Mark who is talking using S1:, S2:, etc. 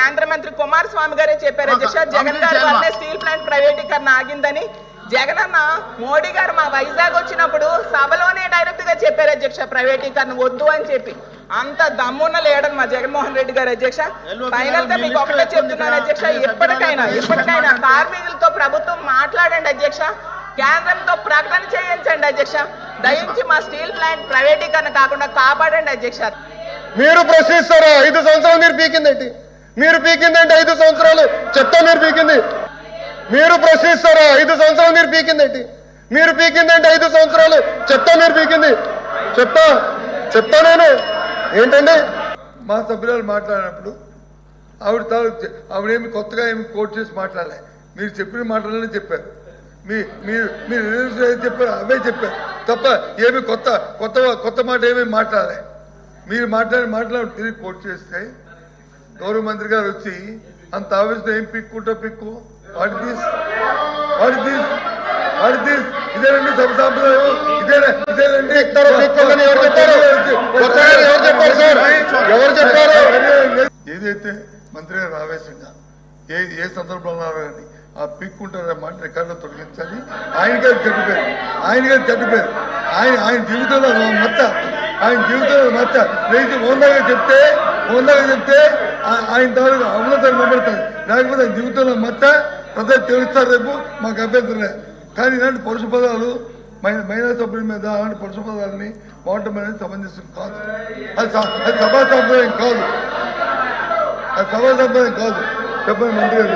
S1: కేంద్ర మంత్రి కుమారస్వామి గారే చెప్పారు. అధ్యక్ష జగన్ గారి వల్లే స్టీల్ ప్లాంట్ ప్రైవేటీకరణ ఆగిందని జగన్ అన్న మోడీ గారు మా వైజాగ్ వచ్చినప్పుడు సభలోనే డైరెక్ట్గా చెప్పారు అధ్యక్ష ప్రైవేటీకరణ వద్దు అని చెప్పి. అంత దమ్మున్న లేడని మా జగన్మోహన్ రెడ్డి గారు అధ్యక్ష. ఫైనల్గా మీకు ఒకటే చెప్తున్నాను అధ్యక్ష ఎప్పటికైనా ఎప్పటికైనా కార్మికులతో ప్రభుత్వం మాట్లాడండి అధ్యక్ష. కేంద్రంతో ప్రకటన చేయించండి అధ్యక్ష. దయించి మా స్టీల్ ప్లాంట్ ప్రైవేటీకరణ కాకుండా కాపాడండి అధ్యక్ష.
S2: మీరు ప్రశ్నిస్తారా? ఐదు సంవత్సరాలు మీరు పీకిందేంటి? మీరు పీకిందంటే ఐదు సంవత్సరాలు చెత్త మీరు పీకింది. మీరు ప్రశ్నిస్తారా? ఐదు సంవత్సరాలు మీరు పీకిందేంటి మీరు పీకిందంటే ఐదు సంవత్సరాలు చెత్త మీరు పీకింది. చెత్త చెత్త నేను. ఏంటండి?
S3: మా సభ్యురాలు మాట్లాడినప్పుడు ఆవిడ తాలూకు ఆవిడేమి కొత్తగా ఏమి కోట్ చేసి మాట్లాడలే. మీరు చెప్పిన మాటలనే చెప్పారు. మీ మీరు మీరు ఏది చెప్పారు అవే చెప్పారు. తప్ప ఏమి కొత్త కొత్త కొత్త మాట ఏమీ మాట్లాడలే. మీరు మాట్లాడి మాట్లాడి తిరిగి కోట్ చేస్తే గౌరవ మంత్రి గారు వచ్చి అంత ఆవేశం ఏం పిక్కుంటో పిక్కు? వాటి వాటి వాటి ఇదేనండి సభ సాంప్రదాయం. ఇదేనా ఇదేనండి
S2: ఎవరు చెప్పారు? ఎవరు చెప్పారు?
S3: ఏదైతే మంత్రి గారు ఆవేశంగా ఏ ఏ సందర్భంలో కానీ ఆ మాట రికార్డులో తొలగించాలి. ఆయన గారు చెడ్డిపోయారు ఆయన గారు చెడ్డిపోయారు ఆయన ఆయన జీవితంలో మచ్చ. ఆయన జీవితంలో మచ్చ. లేచి ఓందాగా చెప్తే ఓందాగా చెప్తే ఆయన తాలూకు అమలతను నిలబడతారు లేకపోతే ఆయన జీవితంలో మచ్చ ప్రజలు తెలుస్తారు రేపు మాకు అభ్యంతరం కానీ ఇలాంటి పరుష పదాలు మహిళా సభ్యుల మీద అలాంటి పరుష పదాలని వాడటం అనేది సమంజసం కాదు. అది అది సభా సంప్రదాయం కాదు. అది సభా సంప్రదాయం కాదు. చెప్పండి మంత్రి